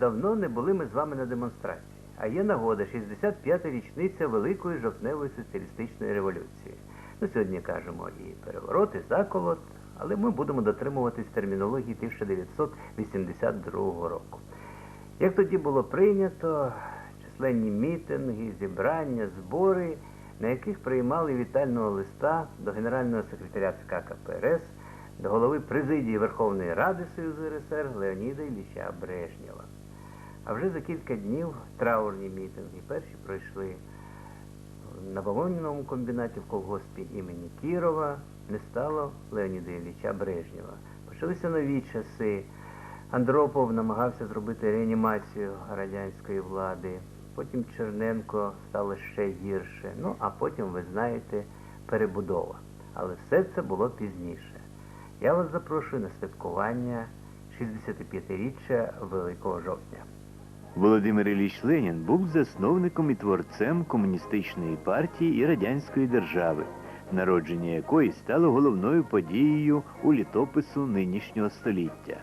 Давно не були ми з вами на демонстрації, а є нагода 65-та річниця Великої жовтневої соціалістичної революції. Ну, сьогодні кажемо і переворот, і заколот, але ми будемо дотримуватись термінології 1982 року. Як тоді було прийнято, численні мітинги, зібрання, збори, на яких приймали вітального листа до генерального секретаря ЦК КПРС, до голови президії Верховної Ради Союзу РСР Леоніда Ілліча Брежнєва. А вже за кілька днів траурні мітинги перші пройшли на Бавовняному комбінаті в колгоспі імені Кірова не стало Леоніда Ілліча Брежнєва. Почалися нові часи. Андропов намагався зробити реанімацію радянської влади. Потім Черненко стало ще гірше. Ну, а потім, ви знаєте, перебудова. Але все це було пізніше. Я вас запрошую на святкування 65-річчя Великого жовтня. Володимир Ілліч Ленін був засновником і творцем комуністичної партії і радянської держави, народження якої стало головною подією у літопису нинішнього століття.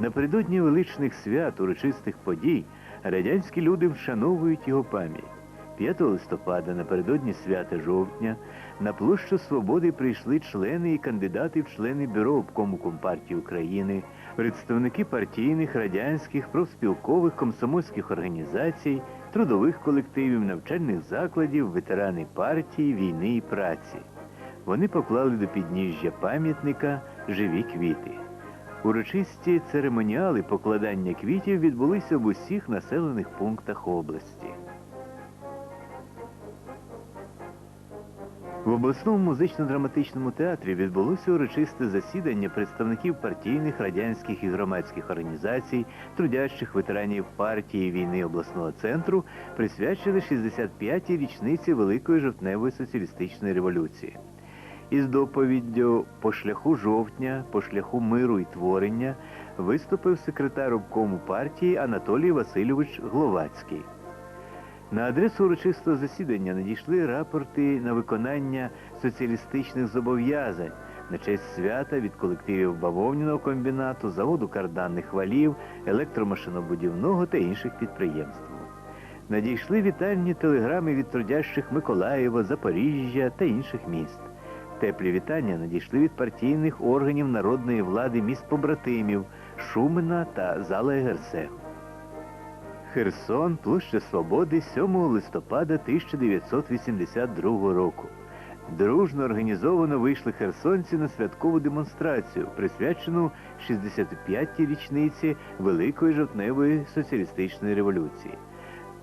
Напередодні величних свят, урочистих подій, радянські люди вшановують його пам'ять. 5 листопада, напередодні свята жовтня, на площу Свободи прийшли члени і кандидати в члени бюро обкому Компартії України, представники партійних, радянських, профспілкових, комсомольських організацій, трудових колективів, навчальних закладів, ветерани партії, війни і праці. Вони поклали до підніжжя пам'ятника живі квіти. Урочисті церемоніали покладання квітів відбулися в усіх населених пунктах області. В обласному музично-драматичному театрі відбулося урочисте засідання представників партійних, радянських і громадських організацій, трудящих ветеранів партії війни обласного центру, присвячене 65-й річниці Великої жовтневої соціалістичної революції. Із доповіддю по шляху жовтня, по шляху миру і творення виступив секретар обкому партії Анатолій Васильович Гловацький. На адресу урочистого засідання надійшли рапорти на виконання соціалістичних зобов'язань на честь свята від колективів бавовняного комбінату, заводу карданних валів, електромашинобудівного та інших підприємств. Надійшли вітальні телеграми від трудящих Миколаєва, Запоріжжя та інших міст. Теплі вітання надійшли від партійних органів народної влади міст побратимів Шумена та Зала Егерсеху. Херсон, площа Свободи 7 листопада 1982 року. Дружно організовано вийшли херсонці на святкову демонстрацію, присвячену 65-й річниці Великої жовтневої соціалістичної революції.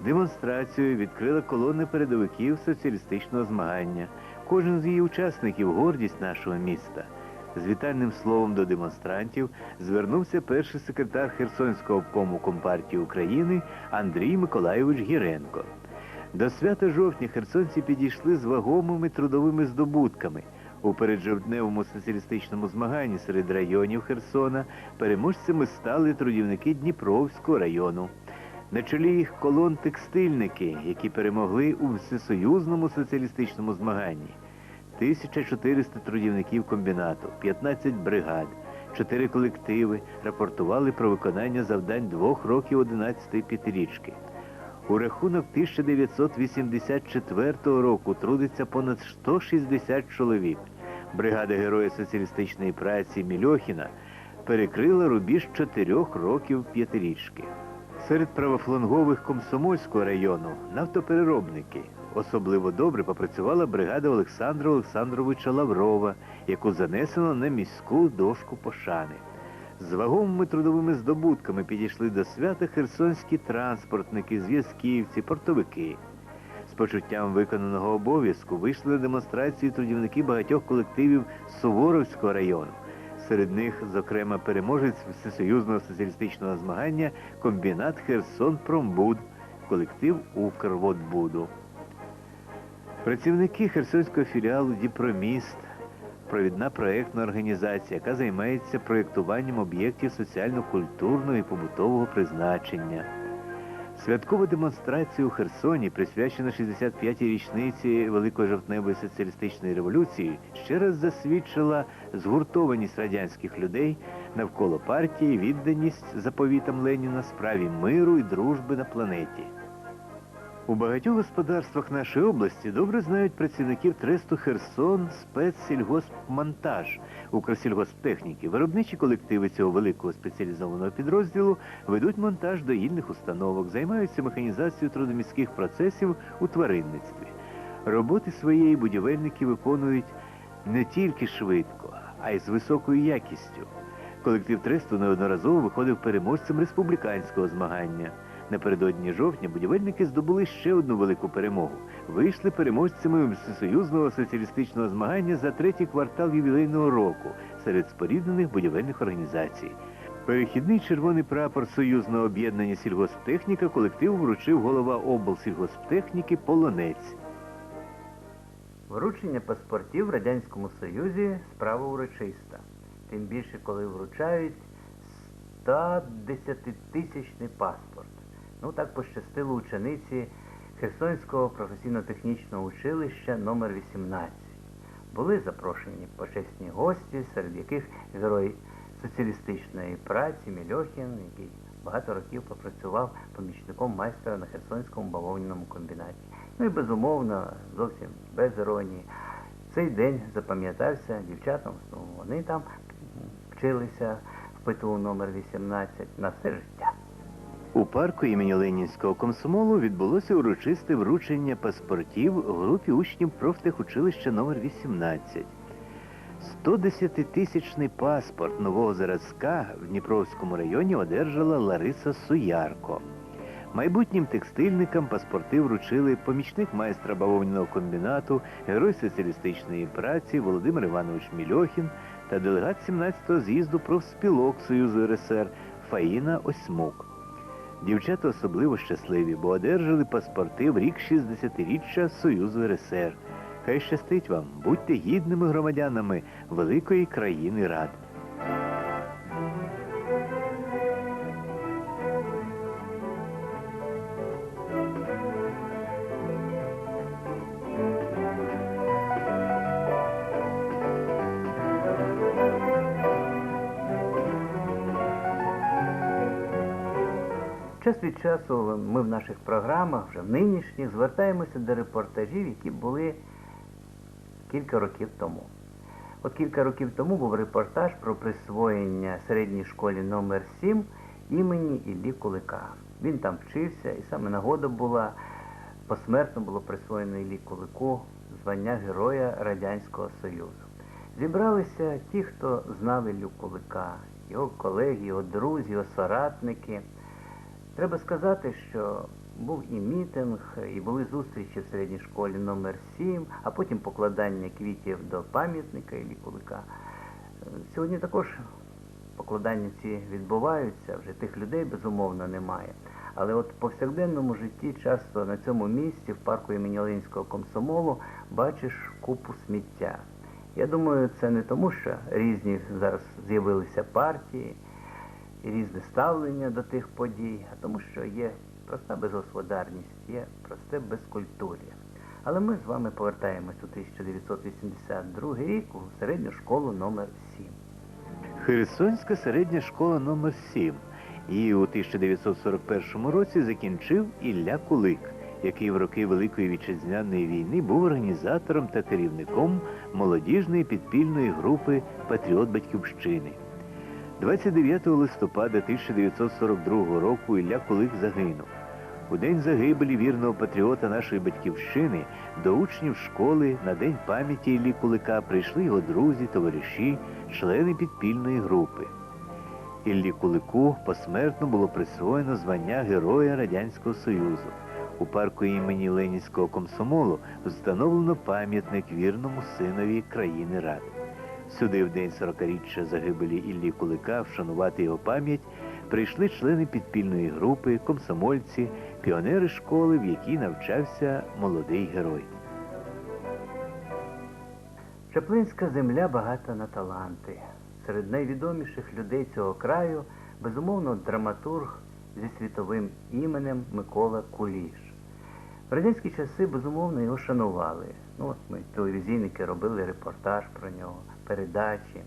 Демонстрацію відкрила колона передовиків соціалістичного змагання. Кожен з її учасників гордість нашого міста. З вітальним словом до демонстрантів звернувся перший секретар Херсонського обкому Компартії України Андрій Миколайович Гіренко. До свята жовтня херсонці підійшли з вагомими трудовими здобутками. У переджовтневому соціалістичному змаганні серед районів Херсона переможцями стали трудівники Дніпровського району. На чолі їх колон текстильники, які перемогли у всесоюзному соціалістичному змаганні. 1400 трудівників комбінату, 15 бригад, 4 колективи рапортували про виконання завдань двох років 11-ї п'ятирічки. У рахунок 1984 року трудиться понад 160 чоловік. Бригада Героя соціалістичної праці Мільохіна перекрила рубіж 4 років п'ятирічки. Серед правофлангових Комсомольського району нафтопереробники. Особливо добре попрацювала бригада Олександра Олександровича Лаврова, яку занесено на міську дошку пошани. З вагомими трудовими здобутками підійшли до свята херсонські транспортники, зв'язківці, портовики. З почуттям виконаного обов'язку вийшли на демонстрацію трудівники багатьох колективів Суворовського району. Серед них, зокрема, переможець всесоюзного соціалістичного змагання комбінат Херсон Промбуд, колектив Укрводбуду. Працівники Херсонського філіалу Діпроміст, провідна проєктна організація, яка займається проєктуванням об'єктів соціально-культурного і побутового призначення. Святкова демонстрація у Херсоні, присвячена 65-й річниці Великої жовтневої соціалістичної революції, ще раз засвідчила згуртованість радянських людей навколо партії відданість заповітам Леніна справі миру і дружби на планеті. У багатьох господарствах нашої області добре знають працівників тресту Херсон спецсільгоспмонтаж Укрсільгосптехніки. Виробничі колективи цього великого спеціалізованого підрозділу ведуть монтаж доїльних установок, займаються механізацією трудоміських процесів у тваринництві. Роботи своєї будівельники виконують не тільки швидко, а й з високою якістю. Колектив тресту неодноразово виходив переможцем республіканського змагання. Напередодні жовтня будівельники здобули ще одну велику перемогу. Вийшли переможцями всесоюзного соціалістичного змагання за третій квартал ювілейного року серед споріднених будівельних організацій. Перехідний червоний прапор союзного об'єднання сільгосптехніка колективу вручив голова облсільгосптехніки Полонець. Вручення паспортів в Радянському Союзі справа урочиста. Тим більше, коли вручають 110-тисячний паспорт. Ну так пощастило учениці Херсонського професійно-технічного училища номер 18 Були запрошені почесні гості, серед яких герой соціалістичної праці Мільохін, який багато років попрацював помічником майстра на Херсонському бавовняному комбінаті. Ну і безумовно, зовсім без іронії. Цей день запам'ятався дівчатам, ну, вони там вчилися в ПТУ номер 18 на все життя. У парку імені Ленінського комсомолу відбулося урочисте вручення паспортів групі учнів профтехучилища номер 18 110-тисячний паспорт нового зразка в Дніпровському районі одержала Лариса Суярко. Майбутнім текстильникам паспорти вручили помічник майстра бавовняного комбінату, герой соціалістичної праці Володимир Іванович Мільохін та делегат 17-го з'їзду профспілок Союзу РСР Фаїна Осьмук. Дівчата особливо щасливі, бо одержали паспорти в рік 60-річчя Союзу РСР. Хай щастить вам, будьте гідними громадянами великої країни Рад. Час від часу ми в наших програмах, вже в нинішніх, звертаємося до репортажів, які були кілька років тому. От кілька років тому був репортаж про присвоєння середній школі номер 7 імені Іллі Кулика. Він там вчився, і саме нагода була посмертно було присвоєно Іллі Кулику звання Героя Радянського Союзу. Зібралися ті, хто знав Іллю Кулика, його колеги, його друзі, його соратники. Треба сказати, що був і мітинг, і були зустрічі в середній школі номер 7 а потім покладання квітів до пам'ятника Іллі Кулика. Е, Сьогодні також покладання ці відбуваються, вже тих людей безумовно немає. Але от в повсякденному житті часто на цьому місці, в парку імені Ленінського комсомолу, бачиш купу сміття. Я думаю, це не тому, що різні зараз з'явилися партії різне ставлення до тих подій, а тому, що є проста безгосподарність, є просте безкультур'я. Але ми з вами повертаємось у 1982 рік у середню школу номер 7 Херсонська середня школа номер 7 Її у 1941 році закінчив Ілля Кулик, який в роки Великої вітчизняної війни був організатором та керівником молодіжної підпільної групи Патріот Батьківщини. 29 листопада 1942 року Ілля Кулик загинув. У день загибелі вірного патріота нашої батьківщини до учнів школи на День пам'яті Іллі Кулика прийшли його друзі, товариші, члени підпільної групи. Іллі Кулику посмертно було присвоєно звання Героя Радянського Союзу. У парку імені Ленінського комсомолу встановлено пам'ятник вірному синові країни Рад. Сюди в день 40-річчя загибелі Іллі Кулика вшанувати його пам'ять прийшли члени підпільної групи, комсомольці, піонери школи, в якій навчався молодий герой. Чаплинська земля багата на таланти. Серед найвідоміших людей цього краю, безумовно, драматург зі світовим іменем Микола Куліш. В радянські часи, безумовно, його шанували. Ну, от ми, телевізійники, робили репортаж про нього, передачі.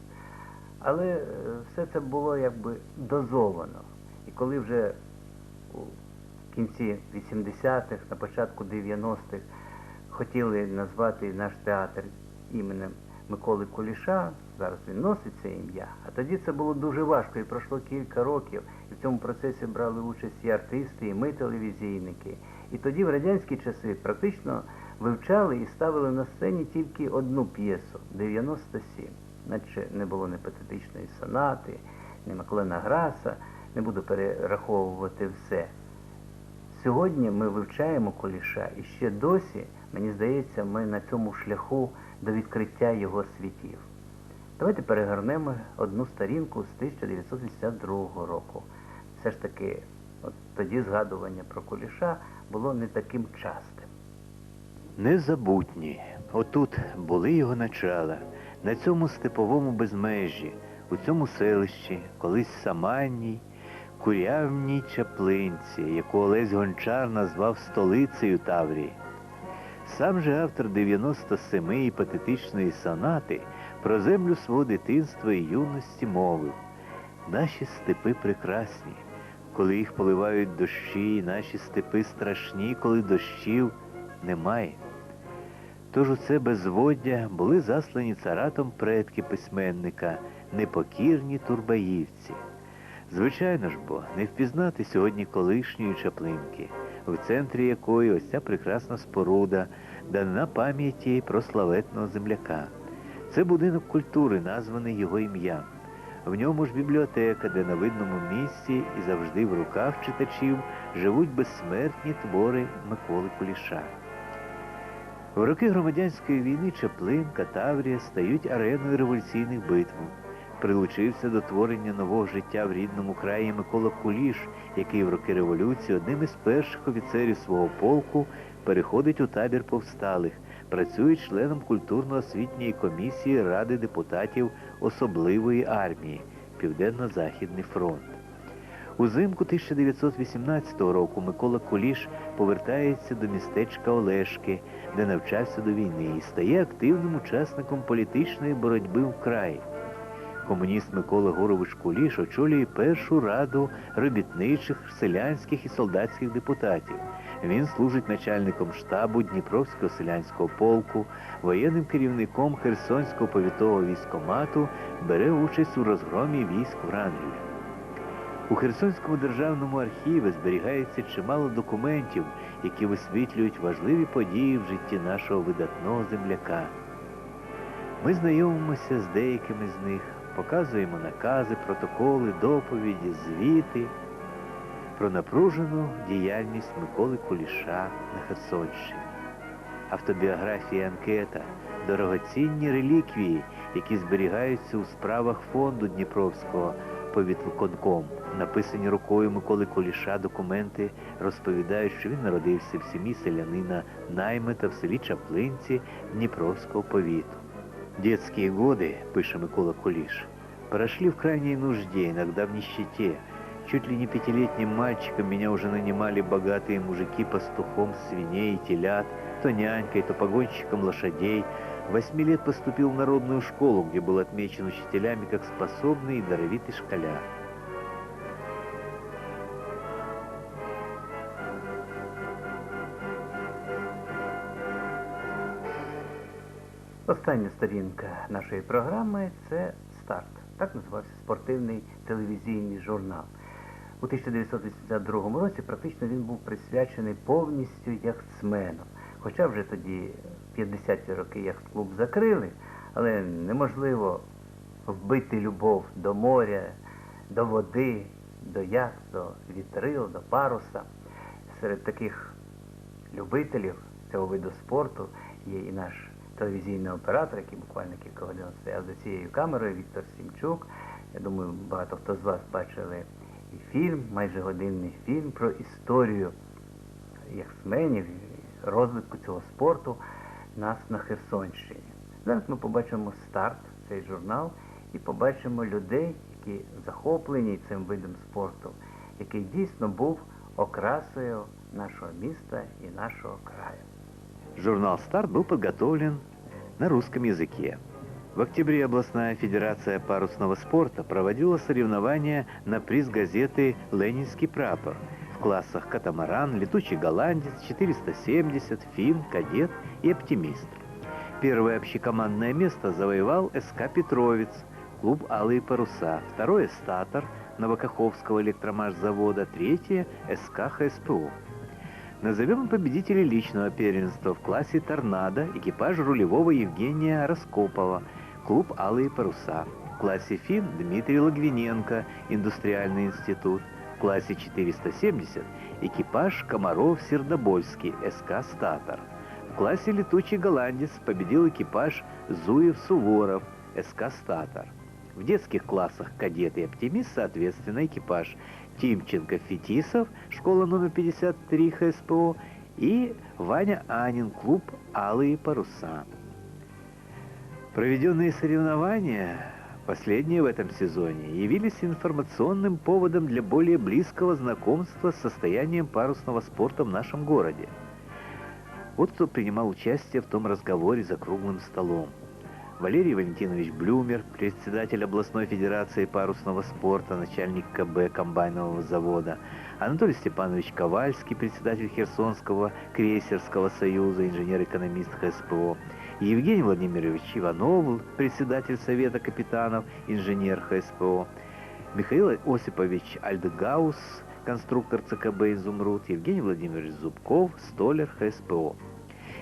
Але е, все це було якби дозовано. І коли вже у кінці 80-х, на початку 90-х хотіли назвати наш театр іменем Миколи Куліша, зараз він носить це ім'я, а тоді це було дуже важко і пройшло кілька років. І в цьому процесі брали участь і артисти, і ми телевізійники. І тоді в радянські часи практично вивчали і ставили на сцені тільки одну п'єсу 97. Наче не було ні патетичної сонати, ні Маклена Граса, не буду перераховувати все. Сьогодні ми вивчаємо Куліша і ще досі, мені здається, ми на цьому шляху до відкриття його світів. Давайте перегорнемо одну сторінку з 1982 року. Все ж таки, от тоді згадування про Куліша було не таким частим. Незабутні. Отут були його начала, на цьому степовому безмежі, у цьому селищі, колись саманній, курявній чаплинці, яку Олесь Гончар назвав столицею Таврії. Сам же автор 97-ї патетичної сонати про землю свого дитинства і юності мовив. Наші степи прекрасні, коли їх поливають дощі, наші степи страшні, коли дощів немає. Тож у це безводдя були заслані царатом предки письменника, непокірні турбаївці. Звичайно ж бо, не впізнати сьогодні колишньої чаплинки, в центрі якої ось ця прекрасна споруда, дана пам'яті про славетного земляка. Це будинок культури, названий його ім'ям. В ньому ж бібліотека, де на видному місці і завжди в руках читачів живуть безсмертні твори Миколи Куліша. В роки громадянської війни Чаплинка, Таврія стають ареною революційних битв. Прилучився до творення нового життя в рідному краї Микола Куліш, який в роки революції одним із перших офіцерів свого полку переходить у табір повсталих, працює членом культурно-освітньої комісії Ради депутатів особливої армії Південно-Західний фронт. Узимку 1918 року Микола Куліш повертається до містечка Олешки, де навчався до війни, і стає активним учасником політичної боротьби в краї. Комуніст Микола Горович Куліш очолює першу раду робітничих, селянських і солдатських депутатів. Він служить начальником штабу Дніпровського селянського полку, воєнним керівником Херсонського повітового військомату, бере участь у розгромі військ Врангеля. У Херсонському державному архіві зберігається чимало документів, які висвітлюють важливі події в житті нашого видатного земляка. Ми знайомимося з деякими з них, показуємо накази, протоколи, доповіді, звіти про напружену діяльність Миколи Куліша на Херсонщині. Автобіографія анкета, дорогоцінні реліквії, які зберігаються у справах фонду Дніпровського повітконком. Написані рукою Миколи Куліша документи розповідають, що він народився в сім'ї селянина наймита в селі Чаплинці Дніпровського повіту. Детские годы, пише Микола Кулиш, прошли в крайней нужде, иногда в нищете. Чуть ли не пятилетним мальчиком меня уже нанимали богатые мужики пастухом свиней и телят, то нянькой, то погонщиком лошадей В восьми лет поступил в народную школу, где был отмечен учителями как способный и даровитый школяр. Остання сторінка нашої програми це старт. Так називався спортивний телевізійний журнал. У 1982 році практично він був присвячений повністю яхтсмену. Хоча вже тоді, в 50-ті роки, яхт-клуб закрили, але неможливо вбити любов до моря, до води, до яхт, до вітрил, до паруса. Серед таких любителів цього виду спорту є і наш телевізійний оператор, який буквально кілька годин стояв за цією камерою, Віктор Сімчук. Я думаю, багато хто з вас бачили і фільм, майже годинний фільм про історію яхтсменів, розвитку цього спорту нас на Херсонщині. Зараз ми побачимо старт, цей журнал, і побачимо людей, які захоплені цим видом спорту, який дійсно був окрасою нашого міста і нашого краю. Журнал «Старт» был подготовлен на русском языке. В октябре областная федерация парусного спорта проводила соревнования на приз газеты «Ленинский прапор» классах «Катамаран», «Летучий голландец», «470», «Фин», «Кадет» и «Оптимист». Первое общекомандное место завоевал СК «Петровец», клуб «Алые паруса», второе «Статор» Новокаховского электромашзавода, третье СК ХСПУ. Назовем победителей личного первенства в классе «Торнадо» экипаж рулевого Евгения Раскопова, клуб «Алые паруса». В классе «Фин» Дмитрий Логвиненко, Индустриальный институт. В классе 470 экипаж Комаров-Сердобольский, СК «Статор». В классе «Летучий голландец» победил экипаж Зуев-Суворов, СК «Статор». В детских классах «Кадет» и «Оптимист» соответственно экипаж Тимченко-Фетисов, школа номер 53 ХСПО, и Ваня Анин, клуб «Алые паруса». Проведенные соревнования, последние в этом сезоне, явились информационным поводом для более близкого знакомства с состоянием парусного спорта в нашем городе. Вот кто принимал участие в том разговоре за круглым столом. Валерий Валентинович Блюмер, председатель областной федерации парусного спорта, начальник КБ комбайнового завода, Анатолий Степанович Ковальский, председатель Херсонского крейсерского союза, инженер-экономист ХСПО, Евгений Владимирович Иванов, председатель Совета капитанов, инженер ХСПО, Михаил Осипович Альдгаус, конструктор ЦКБ «Изумруд», Евгений Владимирович Зубков, столер ХСПО.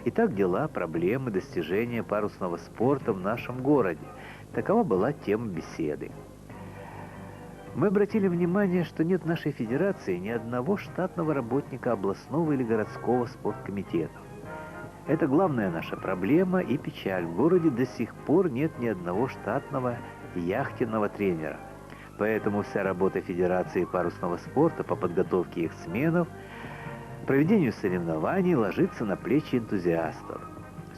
Итак, дела, проблемы, достижения парусного спорта в нашем городе. Такова была тема беседы. Мы обратили внимание, что нет в нашей федерации ни одного штатного работника областного или городского спорткомитета. Это главная наша проблема и печаль. В городе до сих пор нет ни одного штатного яхтенного тренера. Поэтому вся работа Федерации парусного спорта по подготовке их сменов – проведению соревнований ложится на плечи энтузиастов.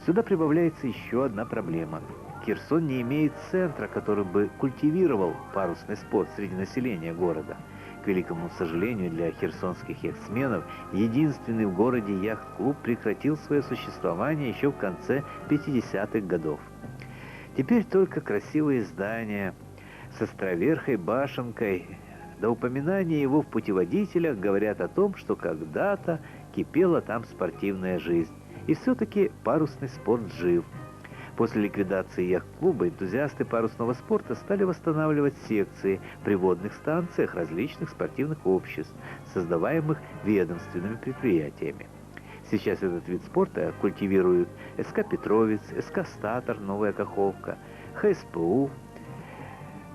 Сюда прибавляется еще одна проблема. Херсон не имеет центра, который бы культивировал парусный спорт среди населения города. К великому сожалению для херсонских яхтсменов, единственный в городе яхт-клуб прекратил свое существование еще в конце 50-х годов. Теперь только красивые здания с островерхой башенкой до упоминания его в путеводителях говорят о том, что когда-то кипела там спортивная жизнь. И все-таки парусный спорт жив. После ликвидации яхт-клуба энтузиасты парусного спорта стали восстанавливать секции при водных станциях различных спортивных обществ, создаваемых ведомственными предприятиями. Сейчас этот вид спорта культивируют СК «Петровец», СК «Статор», «Новая Каховка», ХСПУ,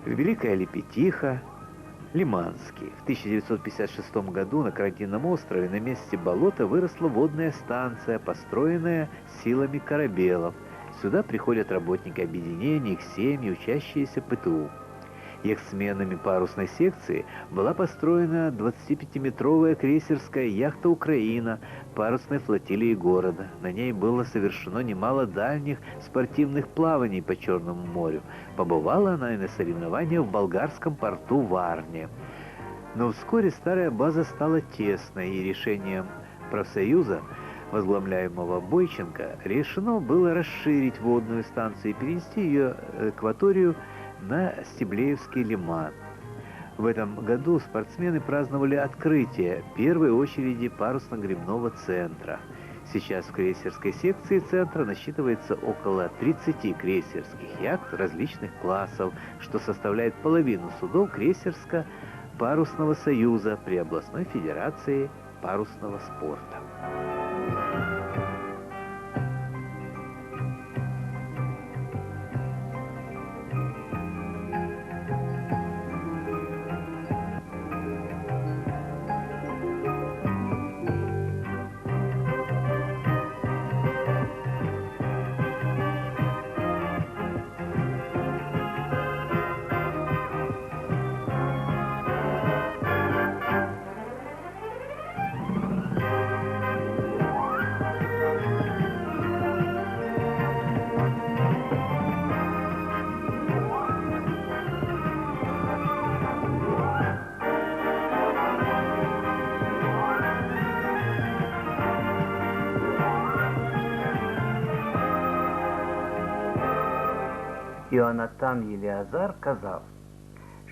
Великая Лепетиха, Лиманский. В 1956 году на Карантинном острове на месте болота выросла водная станция, построенная силами корабелов. Сюда приходят работники объединений, их семьи, учащиеся ПТУ. Их сменами парусной секции была построена 25-метровая крейсерская яхта «Украина» парусной флотилии города. На ней было совершено немало дальних спортивных плаваний по Черному морю. Побывала она и на соревнованиях в болгарском порту Варне. Но вскоре старая база стала тесной, и решением профсоюза возглавляемого Бойченко, решено было расширить водную станцию и перенести ее акваторию на Стеблеевский лиман. В этом году спортсмены праздновали открытие первой очереди парусно-гребного центра. Сейчас в крейсерской секции центра насчитывается около 30 крейсерских яхт различных классов, что составляет половину судов крейсерско-парусного союза при областной федерации парусного спорта. Іонатан Єліазар казав,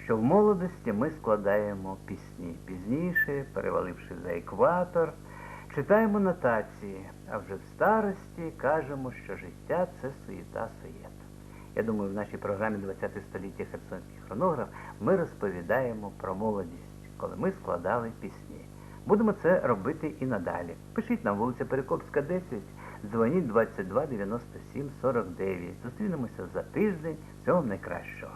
що в молодості ми складаємо пісні. Пізніше, переваливши за екватор, читаємо нотації, а вже в старості кажемо, що життя це суєта суєта. Я думаю, в нашій програмі 20 століття Херсонський хронограф ми розповідаємо про молодість, коли ми складали пісні. Будемо це робити і надалі. Пишіть нам вулиця Перекопська, 10, дзвоніть 22 97 49. Зустрінемося за тиждень. Всього найкращого.